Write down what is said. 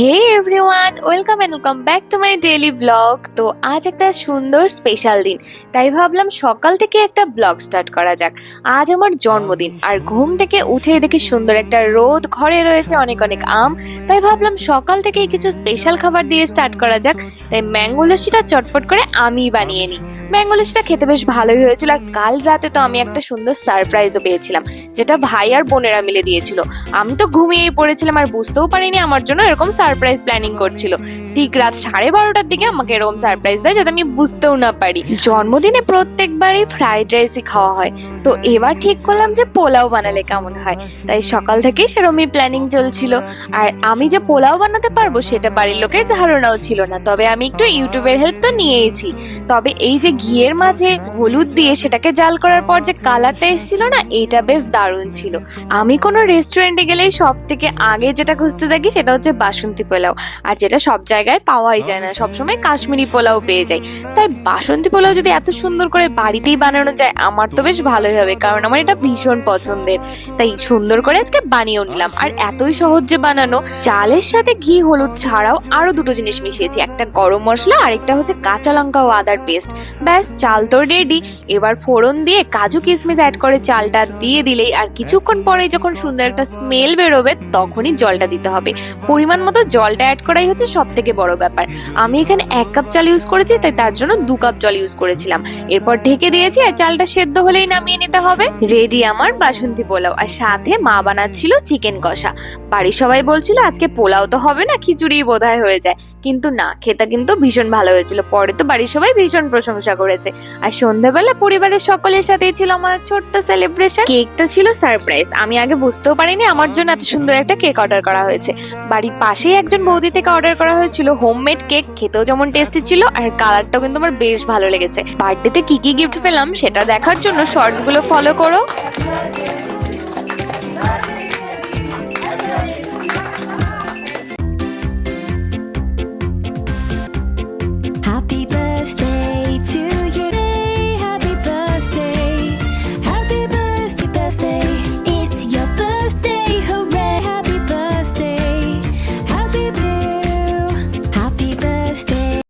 Hey everyone welcome and welcome back to my daily blog তো আজ একটা সুন্দর স্পেশাল দিন। তাই ভাবলাম সকাল থেকে একটা ব্লগ স্টার্ট করা যাক। আজ আমার জন্মদিন, আর ঘুম থেকে উঠে দেখি সুন্দর একটা রোদ ঘরে রয়েছে অনেক অনেক আম। তাই ভাবলাম সকাল থেকেই কিছু স্পেশাল খাবার দিয়ে স্টার্ট করা যাক। তাই ম্যাঙ্গো লস্যিটা চটপট করে আমিই বানিয়ে নিই। ম্যাঙ্গো লস্যিটা খেতে বেশ ভালোই হয়েছিল, আর কাল রাতে তো আমি একটা সুন্দর সারপ্রাইজও পেয়েছিলাম, যেটা ভাই আর বোনেরা মিলে দিয়েছিল। আমি তো ঘুমিয়েই পড়েছিলাম, আর বুঝতেও পারিনি আমার জন্য এরকম সারপ্রাইজ প্ল্যানিং করছিল। ঠিক রাত সাড়ে বারোটার দিকে আমাকে এরকম সারপ্রাইজ দেয় যাতে আমি বুঝতেও না পারি। জন্মদিনে প্রত্যেকবারই ফ্রাইড রাইসই খাওয়া হয়। তো এবার ঠিক করলাম যে পোলাও বানালে কেমন হয়। তাই সকাল থেকেই সেরকমই প্ল্যানিং চলছিল। আর আমি যে পোলাও বানাতে পারব সেটা বাড়ির লোকের ধারণাও ছিল না। তবে আমি একটু ইউটিউবের হেল্প তো নিয়েইছি। তবে এই যে ঘিয়ের মাঝে হলুদ দিয়ে সেটাকে জাল করার পর যে কালারটা এসেছিল না এটা বেশ দারুণ ছিল। আমি কোনো রেস্টুরেন্টে গেলেই সব থেকে আগে যেটা খুঁজতে থাকি সেটা হচ্ছে বাসন্তী পোলাও। আর যেটা সব জায়গায় পাওয়াই যায় না, সবসময় কাশ্মীরি পোলাও পেয়ে যাই। তাই বাসন্তী পোলাও যদি এত সুন্দর করে বাড়িতেই বানানো যায়, আমার তো বেশ ভালোই হবে, কারণ আমার এটা ভীষণ পছন্দের। তাই সুন্দর করে আজকে বানিয়েও নিলাম। আর এতই সহজ যে বানানো, চালের সাথে ঘি, হলুদ ছাড়াও আরও দুটো জিনিস মিশিয়েছি। একটা গরম মশলা আর একটা হচ্ছে কাঁচা লঙ্কা ও আদার পেস্ট। ব্যাস, চাল তো রেডি এবার ফোড়ন দিয়ে কাজু কিশমিশ অ্যাড করে চালটা দিয়ে দিলেই আর কিছুক্ষণ পরে যখন সুন্দর একটা স্মেল বেরোবে, তখনই জলটা দিতে হবে। পরিমাণ মতো জলটা অ্যাড করাই হচ্ছে সব থেকে বড় ব্যাপার। আমি এখানে এক কাপ চাল ইউজ করেছি, তাই তার জন্য দু কাপ জল ইউজ করেছিলাম। এরপর ঢেকে দিয়েছি আর চালটা সেদ্ধ হলেই নামিয়ে নিতে হবে। রেডি আমার বাসন্তী পোলাও। আর সাথে মা বানাচ্ছিল চিকেন কষা। বাড়ির সবাই বলছিল, আজকে পোলাও তো হবে না খিচুড়ি বোধহয় হয়ে যায়। কিন্তু না, খেতে কিন্তু ভীষণ ভালো হয়েছিল। পরে তো বাড়ির সবাই ভীষণ প্রশংসা করেছে। আর সন্ধ্যাবেলা পরিবারের সকলের সাথেই ছিল আমার ছোট্ট সেলিব্রেশন কেকটা ছিল সারপ্রাইজ আমি আগে বুঝতেও পারিনি, আমার জন্য এত সুন্দর একটা কেক অর্ডার করা হয়েছে। বাড়ির পাশেই একজন বৌদি থেকে অর্ডার করা হয়েছিল হোমমেড কেক খেতেও যেমন টেস্টি ছিল আর কালারটাও কিন্তু আমার বেশ ভালো লেগেছে। বার্থডেতে কি কি গিফট পেলাম সেটা দেখার জন্য শর্টসগুলো ফলো করো।